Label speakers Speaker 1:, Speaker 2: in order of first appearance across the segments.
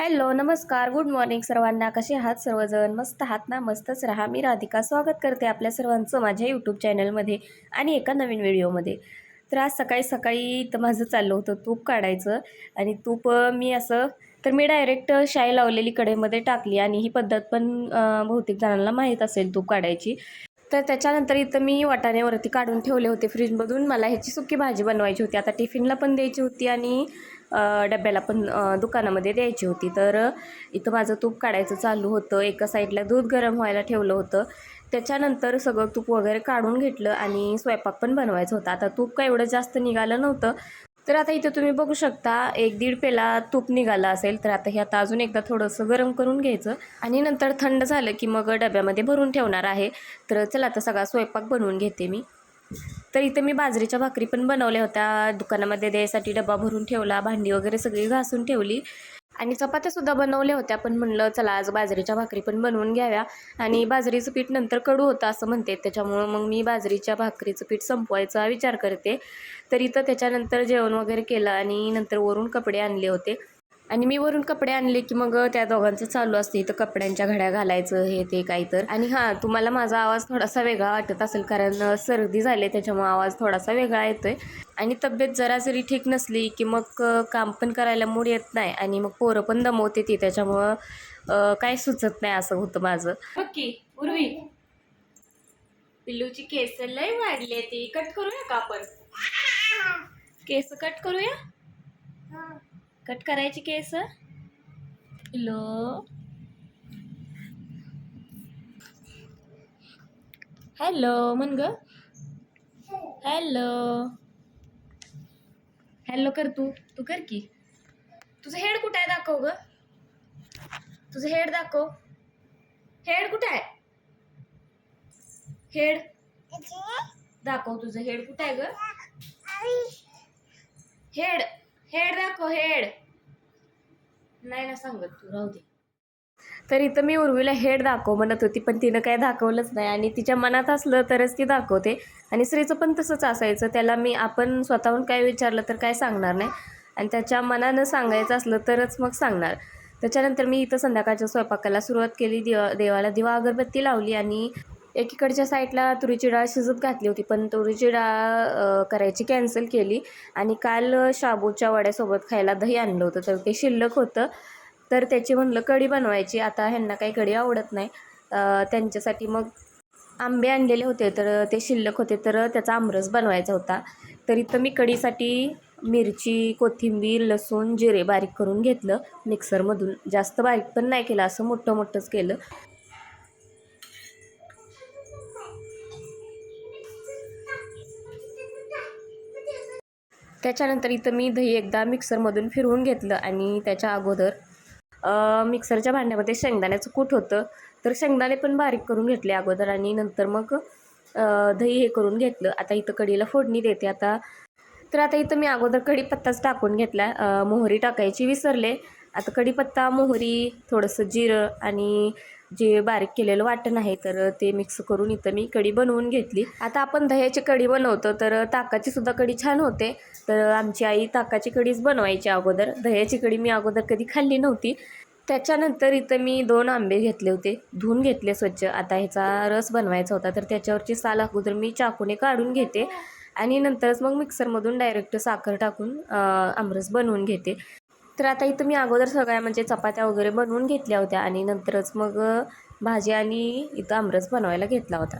Speaker 1: Hello नमस्कार. Good morning सर्वांना. कसे आहात सर्वजण? मस्त आहात ना? मस्तच राहा. मी राधिका स्वागत करते आपल्या सर्वांचं माझ्या यूट्यूब चॅनलमध्ये आणि एका नवीन व्हिडिओमध्ये तर आज सकाळी सकाळी तर माझं चाललं होतं तूप काढायचं आणि तूप मी असं तर मी डायरेक्ट शाई लावलेली कढईमध्ये टाकली आणि ही पद्धत पण बहुतेक जणांना माहीत असेल तूप काढायची. तर त्याच्यानंतर इथं मी वाटाण्यावरती काढून ठेवले होते फ्रीजमधून. मला ह्याची सुकी भाजी बनवायची होती. आता टिफिनला पण द्यायची होती आणि डब्याला पण दुकानामध्ये द्यायची होती. तर इथं माझं तूप काढायचं चालू होतं. एका साईडला दूध गरम व्हायला ठेवलं होतं. त्याच्यानंतर सगळं तूप वगैरे काढून घेतलं आणि स्वयंपाक पण बनवायचं होता. आता तूप काय एवढं जास्त निघालं नव्हतं. तर आता इथं तुम्ही बघू शकता एक दीड पेला तूप निघाला असेल तर आता हे आता अजून एकदा थोडंसं गरम करून घ्यायचं. आणि नंतर थंड झालं की मग डब्यामध्ये भरून ठेवणार आहे. तर चला आता सगळा स्वयंपाक बनवून घेते मी. तर इथं मी बाजरीच्या भाकरी पण बनवल्या होत्या. दुकानामध्ये द्यायसाठी डबा भरून ठेवला भांडी वगैरे सगळी घासून ठेवली. आणि चपात्यासुद्धा बनवल्या होत्या. पण म्हणलं चला आज बाजरीच्या भाकरी पण बनवून घ्याव्या. आणि बाजरीचं पीठ नंतर कडू होतं असं म्हणते. त्याच्यामुळं मग मी बाजरीच्या भाकरीचं पीठ संपवायचा विचार करते. तर इथं त्याच्यानंतर जेवण वगैरे केलं आणि नंतर वरून कपडे आणले होते. आणि मी वरून कपडे आणले की मग त्या दोघांचं चालू असते. इथं कपड्यांच्या घड्या घालायचं हे ते काही तर. आणि हां तुम्हाला माझा आवाज थोडासा वेगळा वाटत असेल कारण सर्दी झाली त्याच्यामुळे आवाज थोडासा वेगळा येतोय. आणि तब्येत जरा जरी ठीक नसली की मग काम पण करायला मूड येत नाही आणि मग पोरं पण दमवते ती त्याच्यामुळं काय सुचत नाही असं होतं माझं. ओके उर्वी. पिल्लूची केस लय वाढली ती. कट करूया का आपण? केस कट करूया? कट करायची केस? हॅलो? हॅलो म्हण ग. हॅलो? हॅलो कर तू. तू कर की. तुझं हेड कुठं आहे दाखव ग. तुझं हेड दाखव. हेड कुठं आहे? हेड? दाखव तुझं हेड कुठं आहे ग. हेड. हेड दाखव हेड. नाही ना सांगत तू राहू दे. तर इथं मी उर्वीला हेड दाखव म्हणत होती पण तिनं काय दाखवलंच नाही आणि तिच्या मनात असलं तरच ती दाखवते. आणि स्त्रीचं पण तसंच असायचं त्याला मी आपण स्वतःहून काय विचारलं तर काय सांगणार नाही. आणि त्याच्या मनानं सांगायचं असलं तरच मग सांगणार. त्याच्यानंतर मी इथं संध्याकाळच्या स्वयंपाकाला सुरुवात केली दिवा देवाला दिवा अगरबत्ती लावली आणि एकीकडच्या साईडला तुरीची डाळ शिजत घातली होती पण तुरीची डाळ करायची कॅन्सल केली आणि काल शाबूच्या वड्यासोबत खायला दही आणलं होतं तर ते शिल्लक होतं. तर त्याची म्हणलं कढी बनवायची आता ह्यांना काही कढी आवडत नाही. त्यांच्यासाठी मग आंबे आणलेले होते तर ते शिल्लक होते तर त्याचा आमरस बनवायचा होता. तर इथं मी कढीसाठी मिरची कोथिंबीर लसूण जिरे बारीक करून घेतलं. मिक्सरमधून जास्त बारीक पण नाही केलं असं मोठं मोठंच केलं. त्याच्यानंतर इथं मी दही एकदा मिक्सरमधून फिरवून घेतलं आणि त्याच्या अगोदर मिक्सरच्या भांड्यामध्ये शेंगदाण्याचं कूट होतं. तर शेंगदाणे पण बारीक करून घेतले अगोदर आणि नंतर मग दही हे करून घेतलं. आता इथं कढीला फोडणी देते आता. तर आता इथं मी अगोदर कढीपत्ताच टाकून घेतला. मोहरी टाकायची विसरले. आता कढीपत्ता मोहरी थोडंसं जिरं आणि जे बारीक केलेलं वाटण आहे तर ते मिक्स करून इथं मी कढी बनवून घेतली. आता आपण दह्याची कढी बनवतो तर ताकाची सुद्धा कढी छान होते. तर आमची आई ताकाची कढीच बनवायची अगोदर. दह्याची कढी मी अगोदर कधी खाल्ली नव्हती. त्याच्यानंतर इथं मी दोन आंबे घेतले होते. धुवून घेतले स्वच्छ. आता ह्याचा रस बनवायचा होता तर त्याच्यावरची साल अगोदर मी चाकूने काढून घेते. आणि नंतरच मग मिक्सरमधून डायरेक्ट साखर टाकून आमरस बनवून घेते. तर आता इथं मी अगोदर सगळ्या म्हणजे चपात्या वगैरे बनवून घेतल्या होत्या आणि नंतरच मग भाजी आणि इथं आमरस बनवायला घेतला होता.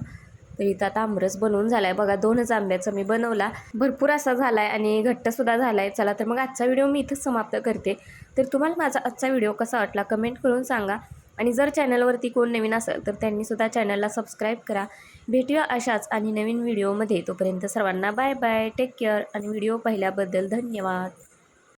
Speaker 1: तर इथं आता आमरस बनवून झाला आहे बघा दोनच आंब्याचा मी बनवला. भरपूर असा झाला आहे आणि घट्टसुद्धा झाला आहे चला तर मग आजचा व्हिडिओ मी इथंच समाप्त करते. तर तुम्हाला माझा आजचा व्हिडिओ कसा वाटला कमेंट करून सांगा. आणि जर चॅनलवरती कोण नवीन असेल तर त्यांनीसुद्धा चॅनलला सबस्क्राईब करा. भेटूया अशाच आणि नवीन व्हिडिओमध्ये. तोपर्यंत सर्वांना बाय बाय. Take care. आणि व्हिडिओ पाहिल्याबद्दल धन्यवाद.